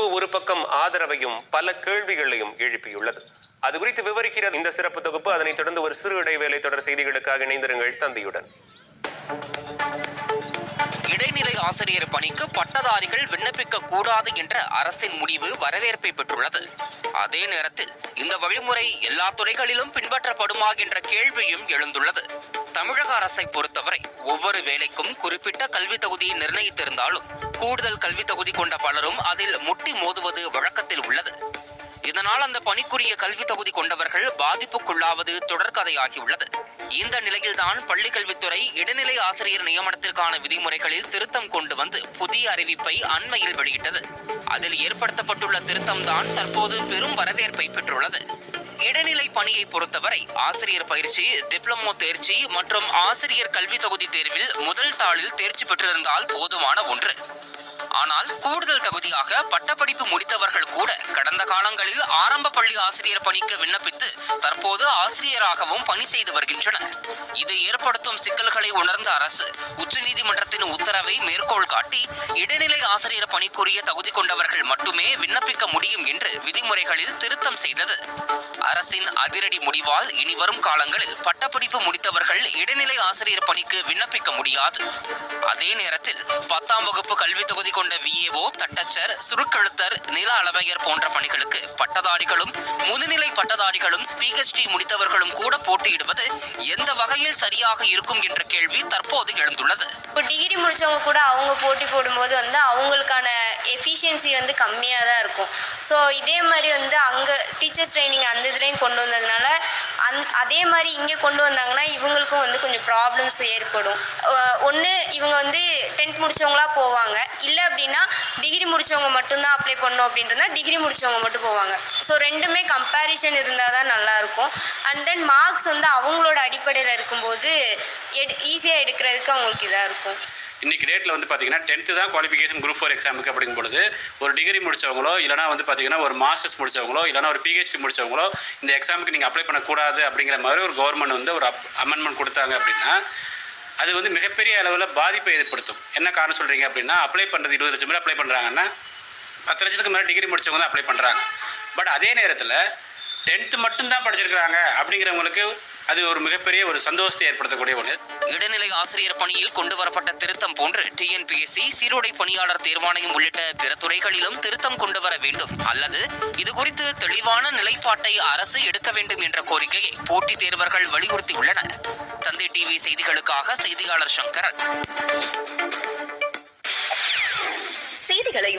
ஒரு பக்கம் ஆதரவையும் பல கேள்விகளையும் எழுப்பியுள்ளது. அது குறித்து விவரிக்கிறது இந்த சிறப்பு தொகுப்பு அதனைத் தொடர்ந்து ஒரு சிறு இடைவேளை தொடர் செய்திகளுக்காக இணைந்திருங்கள் தந்தையுடன் ஆசிரியர் பணிக்கு பட்டதாரிகள் விண்ணப்பிக்க கூடாது என்ற அரசின் முடிவு வரவேற்பை பெற்றுள்ளது. அதே நேரத்தில் இந்த வழிமுறை எல்லா துறைகளிலும் பின்பற்றப்படுமா என்ற கேள்வியும் எழுந்துள்ளது. தமிழக அரசை பொறுத்தவரை ஒவ்வொரு வேலைக்கும் குறிப்பிட்ட கல்வி தகுதியை நிர்ணயித்திருந்தாலும் கூடுதல் கல்வி தகுதி கொண்ட பலரும் அதில் முட்டி மோதுவது வழக்கத்தில் உள்ளது. இதனால் அந்த பணிக்குரிய கல்வி தகுதி கொண்டவர்கள் பாதிப்புக்குள்ளாவது தொடர்கதையாகியுள்ளது. இந்த நிலையில்தான் பள்ளி கல்வித்துறை இடைநிலை ஆசிரியர் நியமனத்திற்கான விதிமுறைகளில் திருத்தம் கொண்டு வந்து புதிய அறிவிப்பை அண்மையில் வெளியிட்டது. அதில் ஏற்படுத்தப்பட்டுள்ள திருத்தம்தான் தற்போது பெரும் வரவேற்பை பெற்றுள்ளது. இடைநிலை பணியை பொறுத்தவரை ஆசிரியர் பயிற்சி டிப்ளமோ தேர்ச்சி மற்றும் ஆசிரியர் கல்வி தொகுதி தேர்வில் முதல் தாளில் தேர்ச்சி பெற்றிருந்தால் போதுமான ஒன்று. ஆனால் கூடுதல் தகுதியாக பட்டப்படிப்பு முடித்தவர்கள் கூட கடந்த காலங்களில் ஆரம்ப பள்ளி ஆசிரியர் பணிக்கு விண்ணப்பித்து தற்போது ஆசிரியராகவும் பணி செய்து வருகின்றனர். இது ஏற்படுத்தும் சிக்கல்களை உணர்ந்த அரசு உச்சநீதிமன்றத்தின் உத்தரவை மேற்கோள் காட்டி இடைநிலை ஆசிரியர் பணிக்குரிய தகுதி கொண்டவர்கள் மட்டுமே விண்ணப்பிக்க முடியும் என்று விதிமுறைகளில் திருத்தம் செய்தது. அரசின் அதிரடி முடிவால் இனி வரும் காலங்களில் பட்டப்படிப்பு முடித்தவர்கள் இடைநிலை ஆசிரியர் பணிக்கு விண்ணப்பிக்க முடியாது. அதே நேரத்தில் பத்தாம் வகுப்பு கல்வி தொகுதி கொண்ட விஏஓ தட்டச்சர் சுருக்கெழுத்தர் நில அளவையர் போன்ற பணிகளுக்கு பட்டதாரிகளும் முதுநிலை பட்டதாரிகளும் பிஹெச்டி முடித்தவர்களும் கூட போட்டியிடுவது எந்த வகையில் சரியாக இருக்கும் என்ற கேள்வி தற்போது எழுந்துள்ளது. இப்போ டிகிரி முடித்தவங்க கூட அவங்க போட்டி போடும்போது வந்து அவங்களுக்கான எஃபிஷியன்சி வந்து கம்மியாக தான் இருக்கும். ஸோ இதே மாதிரி வந்து அங்கே டீச்சர்ஸ் ட்ரைனிங் அந்த இதுலேயும் கொண்டு வந்ததுனால அந் அதே மாதிரி இங்கே கொண்டு வந்தாங்கன்னா இவங்களுக்கும் வந்து கொஞ்சம் ப்ராப்ளம்ஸ் ஏற்படும். ஒன்று இவங்க வந்து டென்த் முடித்தவங்களா போவாங்க. இல்லை அப்படின்னா டிகிரி முடித்தவங்க மட்டும்தான் அப்ளை பண்ணோம் அப்படின்றதா டிகிரி முடித்தவங்க மட்டும் போவாங்க. ஸோ ரெண்டுமே கம்பேரிஷன் இருந்தால் தான் நல்லாயிருக்கும். அண்ட் தென் மார்க்ஸ் வந்து அவங்களோட அடிப்படையில் இருக்கும்போது எடு ஈஸியாக எடுக்கிறதுக்கு அவங்களுக்கு இதாக இருக்கும். இன்றைக்கி டேட்டில் வந்து பார்த்தீங்கன்னா டென்த்து தான் குவாலிஃபிகேஷன் குரூப் ஃபோர் எக்ஸாமுக்கு அப்படிங்கும் பொழுது ஒரு டிகிரி முடித்தவங்களோ இல்லைனா வந்து பார்த்தீங்கன்னா ஒரு மாஸ்டர்ஸ் முடிச்சவங்களோ இல்லைனா ஒரு பிஹெச்டி முடித்தவங்களோ இந்த எக்ஸாமுக்கு நீங்கள் அப்ளை பண்ணக்கூடாது அப்படிங்கிற மாதிரி ஒரு கவர்மெண்ட் வந்து ஒரு அப் அமெண்ட்மெண்ட் கொடுத்தாங்க அப்படின்னா அது வந்து மிகப்பெரிய அளவில் பாதிப்பை ஏற்படுத்தும். என்ன காரணம் சொல்கிறீங்க அப்படின்னா அப்ளை பண்ணுறது இருபது லட்சம் பேர் அப்ளை பண்ணுறாங்கன்னா பத்து லட்சத்துக்கு மேலே டிகிரி முடித்தவங்க தான் அப்ளை பண்ணுறாங்க பட் அதே நேரத்தில் டென்த்து மட்டும்தான் படிச்சிருக்கிறாங்க அப்படிங்கிறவங்களுக்கு அது ஒரு மிகப்பெரிய ஒரு சந்தோஷத்தை ஏற்படுத்தக்கூடிய ஒன்று இடைநிலை ஆசிரியர் பணியில் கொண்டு வரப்பட்ட திருத்தம் போன்று டிஎன்பிஎஸ்சி சீருடை பணியாளர் தேர்வாணையம் உள்ளிட்ட பிற துறைகளிலும் திருத்தம் கொண்டு வர வேண்டும். அல்லது இது குறித்து தெளிவான நிலைப்பாட்டை அரசு எடுக்க வேண்டும் என்ற கோரிக்கையை போட்டித் தேர்வர்கள் வலியுறுத்தியுள்ளனர். தந்தை டிவி செய்திகளுக்காக செய்தியாளர் சங்கரன். செய்திகளை